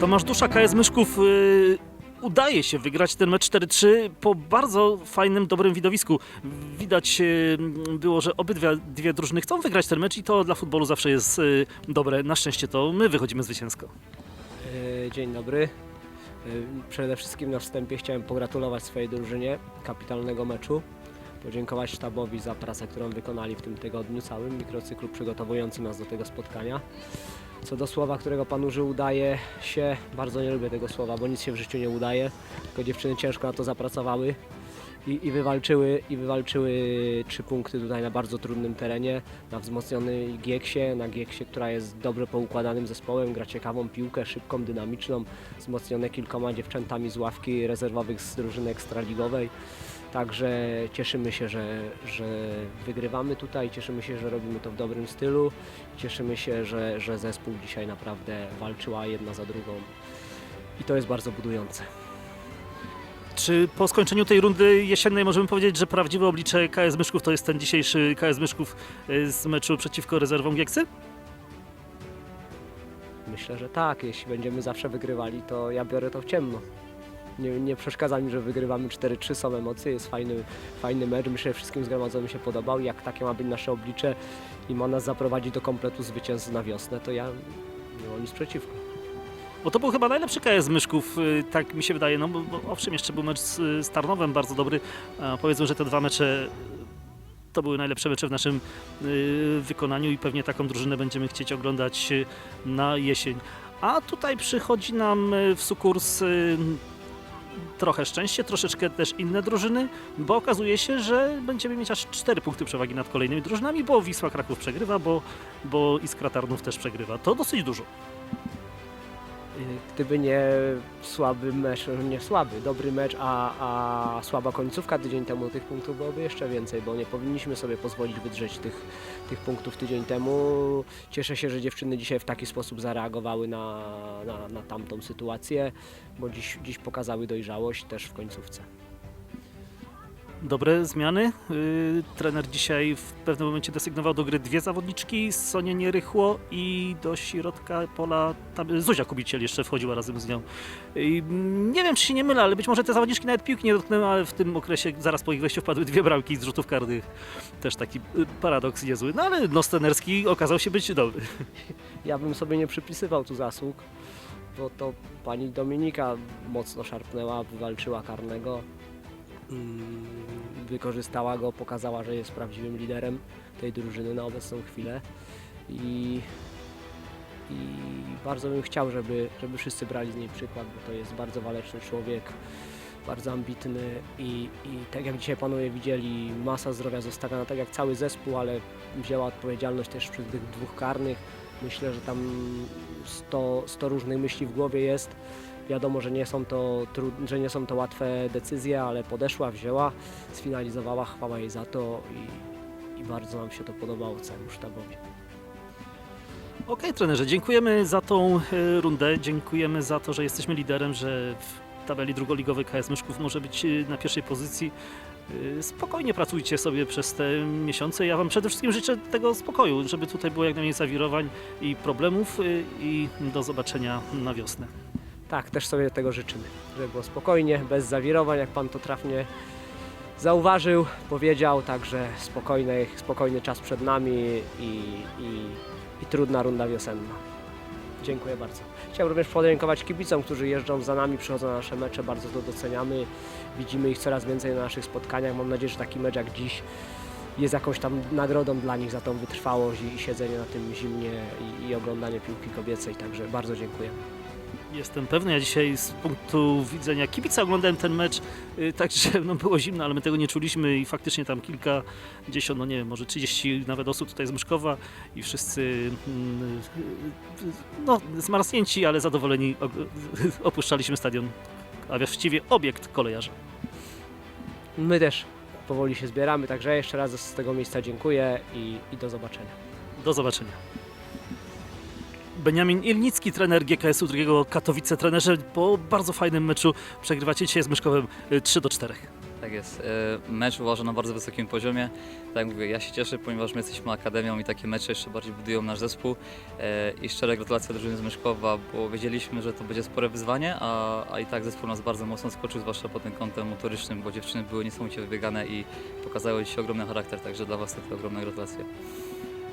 Tomasz Dusza, KS Myszków. y, Udaje się wygrać ten mecz 4-3 po bardzo fajnym, dobrym widowisku. Widać y, było, że obydwie dwie drużyny chcą wygrać ten mecz i to dla futbolu zawsze jest y, dobre. Na szczęście to my wychodzimy zwycięsko. E, Dzień dobry. E, Przede wszystkim na wstępie chciałem pogratulować swojej drużynie kapitalnego meczu. Podziękować sztabowi za pracę, którą wykonali w tym tygodniu całym mikrocyklu przygotowującym nas do tego spotkania. Co do słowa, którego Pan użył, udaje się, bardzo nie lubię tego słowa, bo nic się w życiu nie udaje, tylko dziewczyny ciężko na to zapracowały i, i, wywalczyły, i wywalczyły trzy punkty tutaj na bardzo trudnym terenie, na wzmocnionej Gieksie, na Gieksie, która jest dobrze poukładanym zespołem, gra ciekawą piłkę, szybką, dynamiczną, wzmocnione kilkoma dziewczętami z ławki rezerwowych z drużyny ekstraligowej. Także cieszymy się, że, że wygrywamy tutaj, cieszymy się, że robimy to w dobrym stylu, cieszymy się, że, że zespół dzisiaj naprawdę walczyła jedna za drugą i to jest bardzo budujące. Czy po skończeniu tej rundy jesiennej możemy powiedzieć, że prawdziwe oblicze KS Myszków to jest ten dzisiejszy KS Myszków y, z meczu przeciwko rezerwom Gieksy? Myślę, że tak. Jeśli będziemy zawsze wygrywali, to ja biorę to w ciemno. Nie, nie przeszkadza mi, że wygrywamy 4-3, są emocje, jest fajny, fajny mecz. Myślę, że wszystkim zgromadzonym się podobał. Jak takie ma być nasze oblicze i ma nas zaprowadzić do kompletu zwycięstw na wiosnę, to ja nie mam nic przeciwko. Bo to był chyba najlepszy KS Myszków, y, tak mi się wydaje. No bo, bo owszem, jeszcze był mecz z, z Tarnowem bardzo dobry. A powiedzmy, że te dwa mecze to były najlepsze mecze w naszym y, wykonaniu i pewnie taką drużynę będziemy chcieć oglądać y, na jesień. A tutaj przychodzi nam y, w sukurs y, trochę szczęście, troszeczkę też inne drużyny, bo okazuje się, że będziemy mieć aż 4 punkty przewagi nad kolejnymi drużynami, bo Wisła Kraków przegrywa, bo, bo Iskra Tarnów też przegrywa. To dosyć dużo. Gdyby nie słaby mecz, nie słaby, dobry mecz, a, a słaba końcówka tydzień temu, tych punktów byłoby jeszcze więcej, bo nie powinniśmy sobie pozwolić wydrzeć tych, tych punktów tydzień temu. Cieszę się, że dziewczyny dzisiaj w taki sposób zareagowały na, na, na tamtą sytuację, bo dziś, dziś pokazały dojrzałość też w końcówce. Dobre zmiany. Yy, trener dzisiaj w pewnym momencie desygnował do gry dwie zawodniczki, Sonię Nierychło i do środka pola tam Zuzia Kubiciel jeszcze wchodziła razem z nią. I nie wiem, czy się nie mylę, ale być może te zawodniczki nawet piłki nie dotknęły, ale w tym okresie zaraz po ich wejściu wpadły dwie bramki z rzutów karnych. Też taki y, paradoks niezły. No ale nos trenerski okazał się być dobry. Ja bym sobie nie przypisywał tu zasług, bo to pani Dominika mocno szarpnęła, wywalczyła karnego, wykorzystała go, pokazała, że jest prawdziwym liderem tej drużyny na obecną chwilę i, i bardzo bym chciał, żeby, żeby wszyscy brali z niej przykład, bo to jest bardzo waleczny człowiek, bardzo ambitny i, i tak jak dzisiaj panowie widzieli, masa zdrowia zostawiona, tak jak cały zespół, ale wzięła odpowiedzialność też przy tych dwóch karnych. Myślę, że tam 100, 100 różnych myśli w głowie jest. Wiadomo, że nie, są to, że nie są to łatwe decyzje, ale podeszła, wzięła, sfinalizowała, chwała jej za to i, i bardzo nam się to podobało całemu sztabowi. Okej, trenerze, dziękujemy za tą e, rundę, dziękujemy za to, że jesteśmy liderem, że w tabeli drugoligowej KS Myszków może być e, na pierwszej pozycji. E, Spokojnie pracujcie sobie przez te miesiące. Ja Wam przede wszystkim życzę tego spokoju, żeby tutaj było jak najmniej zawirowań i problemów i do zobaczenia na wiosnę. Tak, też sobie tego życzymy, żeby było spokojnie, bez zawirowań, jak Pan to trafnie zauważył, powiedział, także spokojny, spokojny czas przed nami i, i, i trudna runda wiosenna. Dziękuję bardzo. Chciałem również podziękować kibicom, którzy jeżdżą za nami, przychodzą na nasze mecze, bardzo to doceniamy. Widzimy ich coraz więcej na naszych spotkaniach. Mam nadzieję, że taki mecz jak dziś jest jakąś tam nagrodą dla nich za tą wytrwałość i, siedzenie na tym zimnie i, i oglądanie piłki kobiecej, także bardzo dziękuję. Jestem pewny, ja dzisiaj z punktu widzenia kibica oglądałem ten mecz, y, także no, było zimno, ale my tego nie czuliśmy i faktycznie tam kilkadziesiąt, no nie wiem, może 30 nawet osób tutaj z Myszkowa i wszyscy mm, y, no, zmarznięci, ale zadowoleni opuszczaliśmy stadion, a właściwie obiekt kolejarza. My też powoli się zbieramy, także jeszcze raz z tego miejsca dziękuję i, i do zobaczenia. Do zobaczenia. Beniamin Ilnicki, trener GKS-u drugiego Katowice, trenerze po bardzo fajnym meczu przegrywacie dzisiaj z Myszkowem y, 3 do 4. Tak jest. E, Mecz uważam na bardzo wysokim poziomie. Tak jak mówię, ja się cieszę, ponieważ my jesteśmy akademią i takie mecze jeszcze bardziej budują nasz zespół. E, I szczere gratulacje drużyny z Myszkowa, bo wiedzieliśmy, że to będzie spore wyzwanie, a, a i tak zespół nas bardzo mocno skoczył, zwłaszcza pod tym kątem motorycznym, bo dziewczyny były niesamowicie wybiegane i pokazały dzisiaj ogromny charakter, także dla Was takie ogromne gratulacje.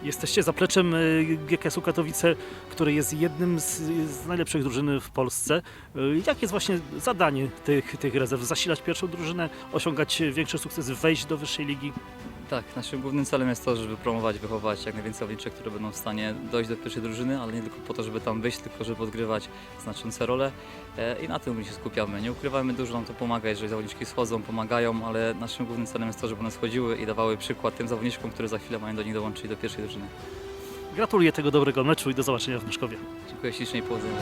Jesteście zapleczem y, GKS-u Katowice, który jest jednym z, z najlepszych drużyn w Polsce. Y, Jakie jest właśnie zadanie tych, tych rezerw? Zasilać pierwszą drużynę, osiągać większy sukces, wejść do wyższej ligi? Tak, naszym głównym celem jest to, żeby promować, wychować jak najwięcej zawodniczek, które będą w stanie dojść do pierwszej drużyny, ale nie tylko po to, żeby tam wyjść, tylko żeby odgrywać znaczące role E, i na tym my się skupiamy. Nie ukrywamy, dużo nam to pomaga, jeżeli zawodniczki schodzą, pomagają, ale naszym głównym celem jest to, żeby one schodziły i dawały przykład tym zawodniczkom, które za chwilę mają do nich dołączyć do pierwszej drużyny. Gratuluję tego dobrego meczu i do zobaczenia w Myszkowie. Dziękuję ślicznie i powodzenia.